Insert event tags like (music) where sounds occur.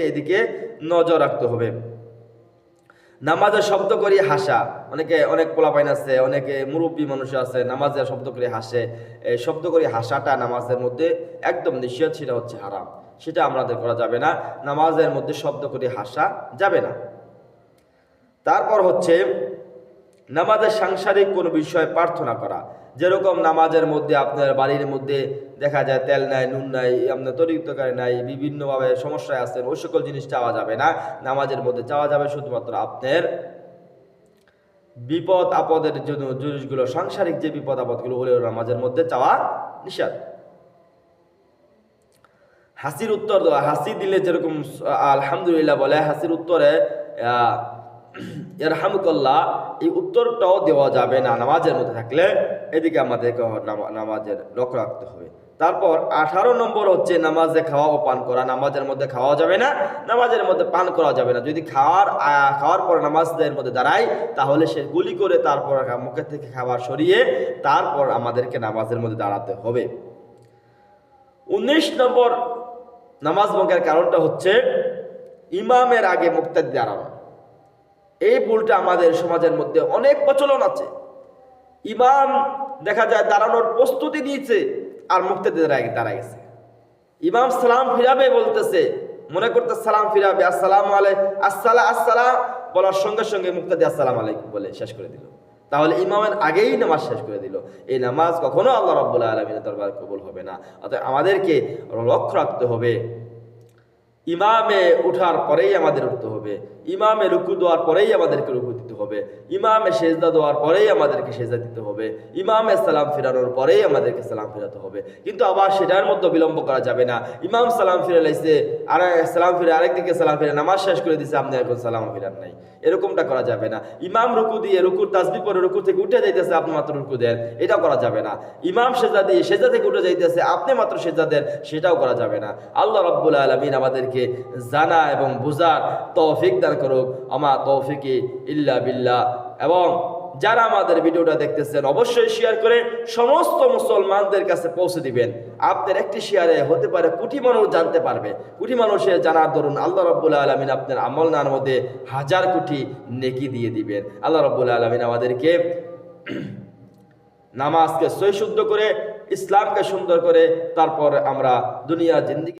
এদিকে নজর রাখতে হবে। নামাজের শব্দ করি হাসা। অনেকে অনেক পোলাপাইন আছে, অনেকে মুরব্বী মানুষ আছে, নামাজের শব্দ করে হাসে। এই শব্দ করে হাসাটা নামাজের মধ্যে একদম নিষেধ, সেটা হচ্ছে হারাম। সেটা আমাদের করা যাবে না। নামাজের মধ্যে শব্দ করে হাসা যাবে না। তারপর হচ্ছে, নামাজের সাংসারিক কোনো বিষয়ে প্রার্থনা করা। যেরকম নামাজের মধ্যে আপনার বাড়ির মধ্যে দেখা যায় তেল নাই, নুন নাই আপনার তরিতকারী নাই, বিভিন্নভাবে সমস্যায় আছেন, ওই সকল জিনিস চাওয়া যাবে না। নামাজের মধ্যে চাওয়া যাবে শুধুমাত্র আপনার বিপদ আপদের জন্য জিনিসগুলো, সাংসারিক যে বিপদ আপদগুলো হলেও নামাজের মধ্যে চাওয়া নিষেধ। হাসির উত্তর দেওয়া, হাসি দিলে যেরকম আলহামদুলিল্লাহ বলে, হাসির উত্তরে আহ, (clears throat) ইয়ারহামুকাল্লাহ এই উত্তরটাও দেওয়া যাবে না নামাজের মধ্যে থাকলে। এদিকে আমাদেরকে নামা- নামাজের লক্ষ্য রাখতে হবে। তারপর আঠারো নম্বর হচ্ছে নামাজে খাওয়া ও পান করা। নামাজের মধ্যে খাওয়া যাবে না নামাজের মধ্যে পান করা যাবে না। যদি খাওয়ার খাওয়ার পর নামাজের মধ্যে দাঁড়ায় তাহলে সে গুলি করে তারপর মুখের থেকে খাবার সরিয়ে তারপর আমাদেরকে নামাজের মধ্যে দাঁড়াতে হবে। উনিশ নম্বর নামাজ ভঙ্গের কারণটা হচ্ছে ইমামের আগে মুক্তাদি দাঁড়ানো। এই ভুলটা আমাদের সমাজের মধ্যে অনেক প্রচলন আছে। ইমাম দেখা যায় দাঁড়ানোর প্রস্তুতি নিয়েছে আর আগে দাঁড়ায় গেছে ইমাম সালাম ফিরাবে বলতেছে, মনে করতে সালাম ফিরাবে, আসসালাম আলাই, আসসালা আসসালাম বলার সঙ্গে সঙ্গে মুক্তাদি আসসালাম আলাইকুম বলে শেষ করে দিল। তাহলে ইমামের আগেই নামাজ শেষ করে দিল। এই নামাজ কখনো আল্লাহ রাব্বুল আলমিনের দরবার কবুল হবে না। অতএব আমাদেরকে লক্ষ্য রাখতে হবে, ইমামে উঠার পরেই আমাদের উঠতে হবে। ইমামে রুকু দেওয়ার পরেই আমাদেরকে রুকু দিতে হবে। ইমামে সেজদা দেওয়ার পরেই আমাদেরকে সেজদা দিতে হবে। ইমামে সালাম ফিরানোর পরেই আমাদেরকে সালাম ফিরাতে হবে। কিন্তু আবার সেটার মধ্যে বিলম্ব করা যাবে না। ইমাম সালাম ফিরে লাইছে আর সালাম ফিরে আরেকদিকে সালাম ফিরে নামাজ শেষ করে দিছে, আপনি এখন সালাম ফিরান নাই। এরকমটা করা যাবে না। ইমাম রুকু দিয়ে রুকুর তাসবি পরে রুকু থেকে উঠে যাইতেছে, আপনি মাত্র রুকু দেন। এটা করা যাবে না। ইমাম সেজা দিয়ে সেজা থেকে উঠে যাইতেছে, আপনি মাত্র সেজা দেন, সেটাও করা যাবে না। আল্লাহ রব্বুল আলমিন আমাদেরকে জানা এবং বুঝার তৌফিক দান করুক, আমা তৌফিকি ইল্লা বিল্লাহ। এবং যারা আমাদের ভিডিওটা দেখতেছেন, অবশ্যই শেয়ার করে সমস্ত মুসলমানদের কাছে পৌঁছে দিবেন। আপনার একটি শেয়ারে হতে পারে কোটি মানুষ জানতে পারবে। কোটি মানুষের জানার দরুন আল্লাহ রব্বুল আলমিন আপনার আমল নার মধ্যে হাজার কোটি নেকি দিয়ে দিবেন। আল্লাহ রব্বুল আলমিন আমাদেরকে (clears throat) নামাজকে সই শুদ্ধ করে, ইসলামকে সুন্দর করে, তারপর আমরা দুনিয়া জিন্দিগি